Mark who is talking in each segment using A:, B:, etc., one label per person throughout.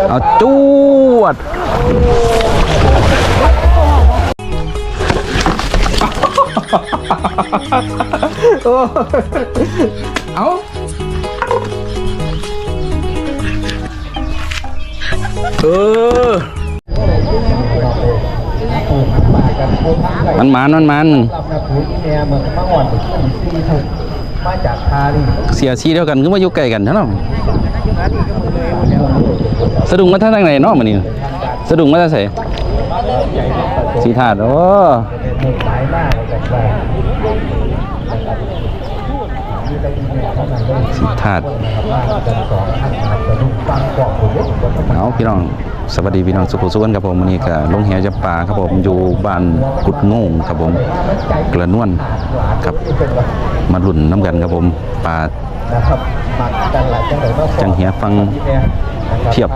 A: จะ
B: เอาจวดเอาเออ
A: ปากกันโคทั้งไก่
B: มันมันมันมัน
A: ลำนาผูอีเมียเมืองมาอ่อนที่ซีถูกมาจากทาลี
B: เสียชีเดียวกันก็มาอยู่ไกลกันเท่านั้น สะดุ้งมาทางไหนเนาะมันนี่สะดุ้งมาทางไหนสีถาดโอ้
A: หนึ่งสายหน้าจากแรงนะครับมีแต่อีเมียเท่านั้นก็
B: สีถาด
A: นะครับว่าจะสอานอาจจะดูฟังกว่าผมเอา
B: พี่น้อง สวัสดีพี่น้องสุขุสุขนครับผมวันนี้ก็ลงแหจับปลาครับผมอยู่บ้านกุดงงครับผม กระนวลครับ มาหลุ่นน้ำกันครับผมปลา
A: นะครับมักกันหลายจังเลยว่า
B: จังเหียฟังเพียบ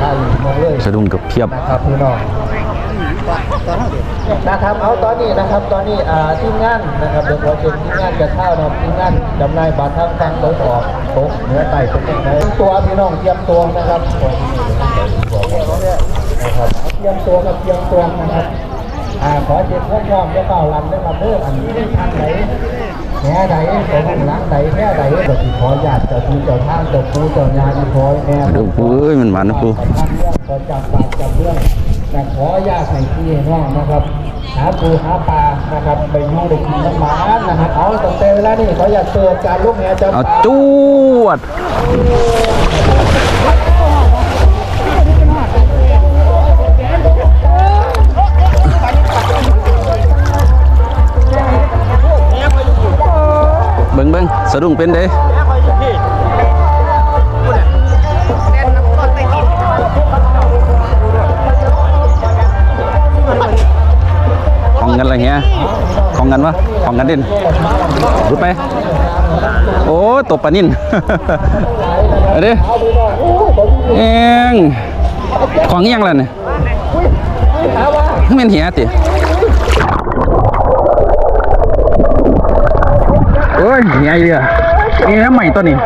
A: ข้าวหลีมองเลย
B: สะดุ้งกับเพียบ
A: นะครับพี่น้องนะครับเอาตอนนี้นะครับตอนนี้อ่าทีมงานนะครับเดี๋ยวขอเชิญทีมงานจะเข้านะครับทีมงานจำหนายบัตรทางฟังโต๊ะออกโต๊ะเนื้อไก่เป็นยังไงตัวพี่น้องเตรียมตัวนะครับนะครับเตรียมตัวกับเตรียมตัวนะครับอ่าขอเชิญพ่อพร้อมจะเป่าลำนะครับเพื่ออันนี้ทางไหน แง่ใดไปทางหลังใดแง่ใดก็สิขอญาติเจ้าที่เจ้าทางเจ้าปู่เจ้ายาอีพอยแม่
B: มาดูปูเอ้ยมันหวานนะปู
A: ขอท่านเรื่องขอจำปากจำเรื่องแต่ขอญาติให้พี่ให้น้องนะครับหาปูหาปลานะครับไปอยูได้กินน้ำหมานะครับเอาตั้งแต่เวลานี้ขออยากเตือนการลูกแง่จำ
B: เอา
A: ปา
B: จวด เบิ่งเบิ่งสะดุ้งเป็นเด้ของกันอะไรเงี้ยของกันวะของกันเด่นรู้ไปโอ้ตบปลานินเอาดิเองของอิหยังล่ะเนี่ยมันเหียติ โอ้ยเหียอยู่อะเหียใหม่ตัวนี้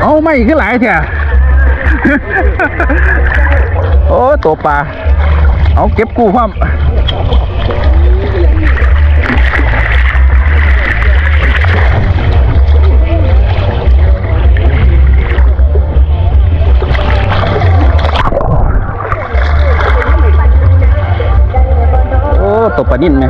B: เอาไม่ขึ้นหลายเถอะโอ้ตัวปลาเอาเก็บกู้ความ ปลานิ่นไห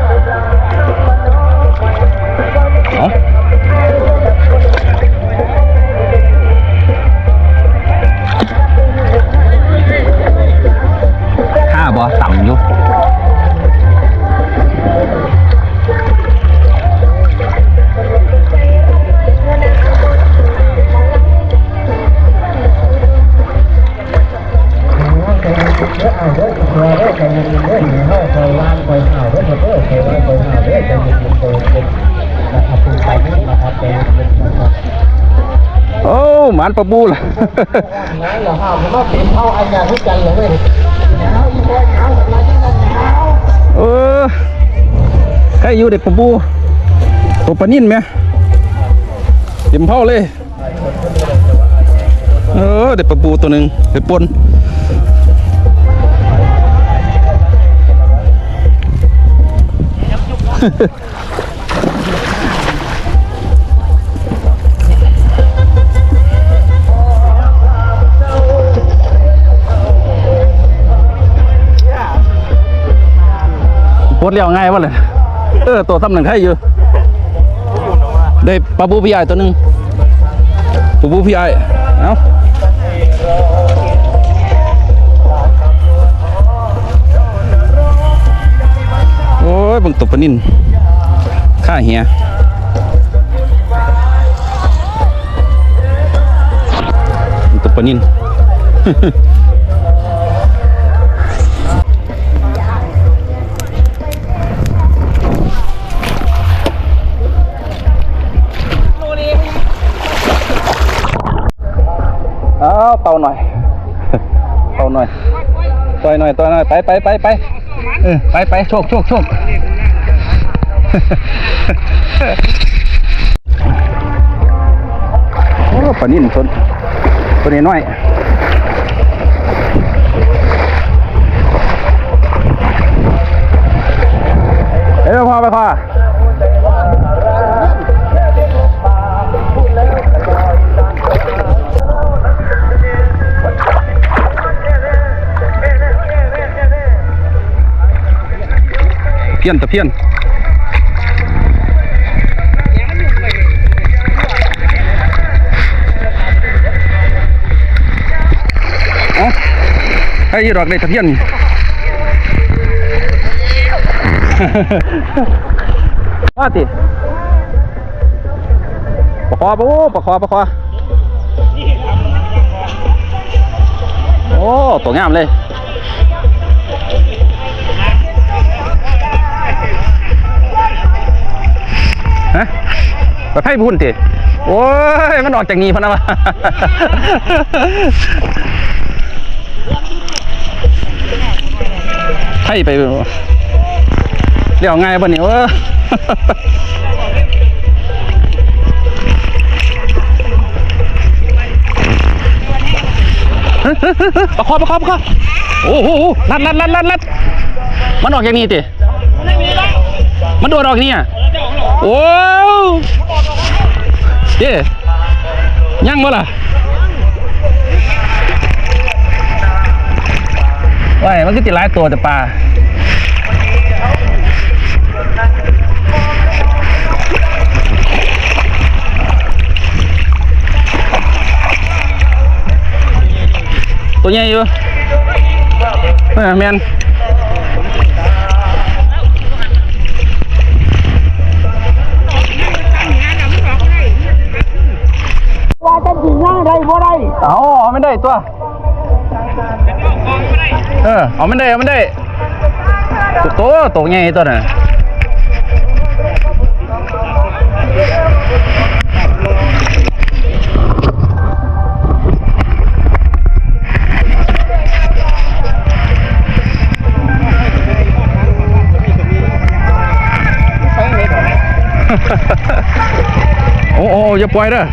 B: เด้
A: อใจเย็นๆใจเย็นนะครับคุณไปนี่นะครับเย็นนะครับ
B: โอ้หมานปลาบูล่ะ
A: หนาเหรอห้ามมาเป็นเท่าอันยาทุกกันเลยหนาวอีกแล้วหนาวแบบไรที่นั่นหนาว
B: เออใครอยู่เด็กปะบูตัวปนิ่นไหมเต็มเผาเลย เออเด็กปลาบูตัวหนึ่งเด็กปน ปดเลี้ยวง่ายวะเลยเออ ตัวซ้ำหนึ่งใครอยู่ ได้ปลาบูพี่ใหญ่ตัวหนึ่งปลาบูพี่ใหญ่เอ้า ยบังตบปนินข้าเหียตบปนินเอาเป่าหน่อยเป่าหน่อยต่อยหน่อยต่อยหน่อยไปไปไปไปเออไปไปโชคโชคโชค โอ้ปลานิ่นสนตัวนี้น้อยเอ้ยพอไปพอเพี้ยนตะเพี้ยน ให้ยีดอกในตะเพียนว่าติปะคอปะโอ้ปะคอปะคอโอ้ตัวงามเลยฮะไปไพ่พุ่นติโอ้ย มันออกจากนี้พะนะวะ ไพ่ไปเรียวง่ายป่เนี่ยเออประคอประคอประคอโอ้โหลัดลัดลัดลัดลัดมันออกอย่างนี้ติมันโดดออกนี้อะโอ้เจ๊ยังบ่ล่ะ ว้ายมันก็ติดหลายตัวแต่ปลาตัวใหญ่อยู่เออแมน
A: ว่าจะสิย่างได้บ่ได้
B: เอาเอาไม่ได้ตัว เออเอาไม่ได้เอาไม่ได้ตัวตัวใหญ่ตัวน่ะโอ้โอ้อย่าปล่อยเด้อ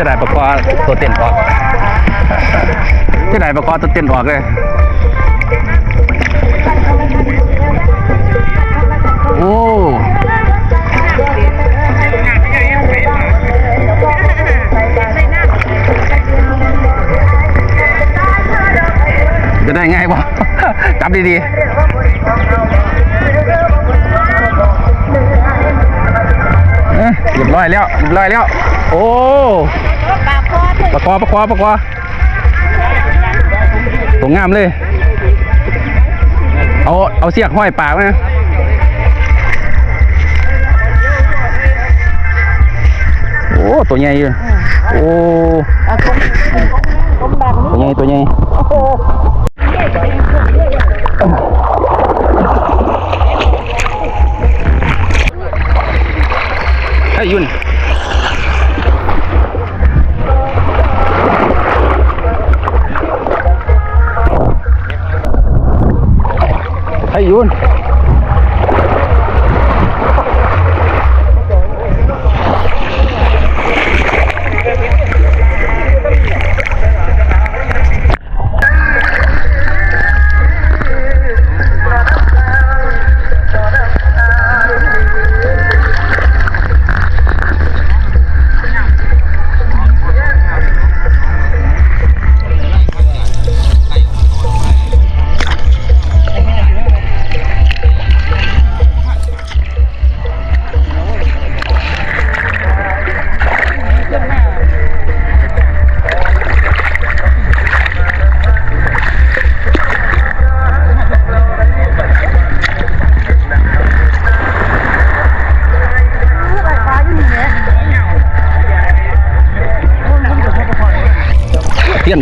B: โอ้ยเสียดายปลากคอตัวเต้นออกเสียดายปลากคอตัวเต้นออกเลยโอ้จะได้ง่ายบ่จับดีๆเอ้ยเรียบร้อยแล้วเรียบร้อยแล้ว โอ้ ปลาคอปลาคอปลาคอตัวงามเลย เอาเอาเสียกห้อยปากไว้นะโอ้ตัวใหญ่อยู่โอ้ตัวใหญ่ตัวใหญ่ให้ยุ่น ใ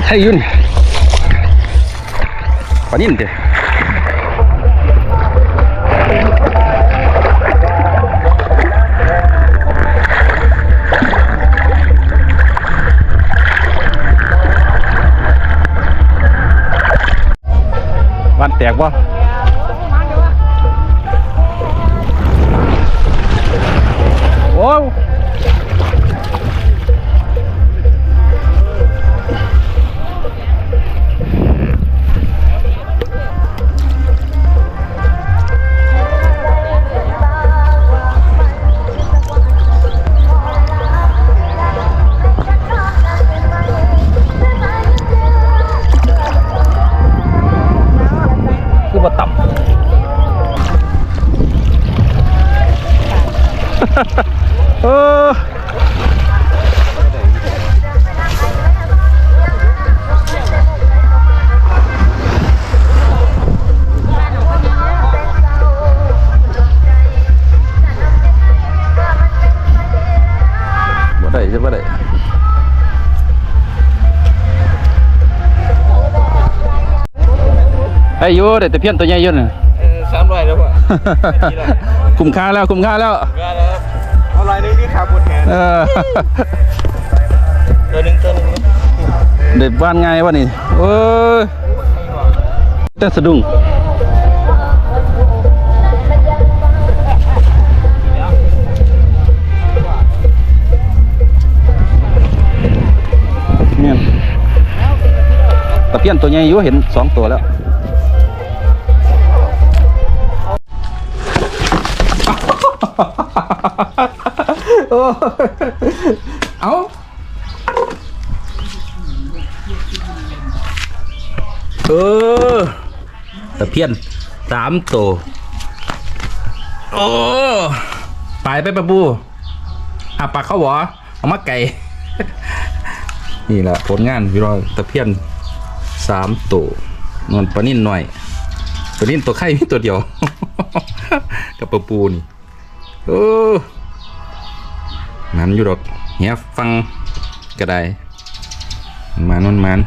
B: ayun paninde bạn tẹt quá. ไอ้อยูเด็ดแต่เพี้ยนตัวใหญ่อยุ่นน่ะ
C: สามร้อยแล้วป่ะ
B: คุ้มค่าแล้วคุ้มค่าแล้ว
C: ก็แล้วเอาลายนึงนี่ขาหมดแขน
B: เออ
C: ตัวหนึ่งตัวหนึ่ง
B: เด็ดบ้านไงวะนี่เอ้ยแต่สะดุ้งเนี่ยตะเพียนตัวใหญ่อยู่เห็นสองตัวแล้ว เอาเออตะเพียนสามตัวโอ้ไปไปปะบูอาปากเข้าหวอเอามาไก่ นี่แหละผลงานพี่รอยตะเพียนสามตัวนวลปลานิ่นหน่อยปลานิ่นตัวไข่มีตัวเดียว กับปลาปูนี่ เออมันอยู่ดอกเฮียฟังก็ได้มันมันมัน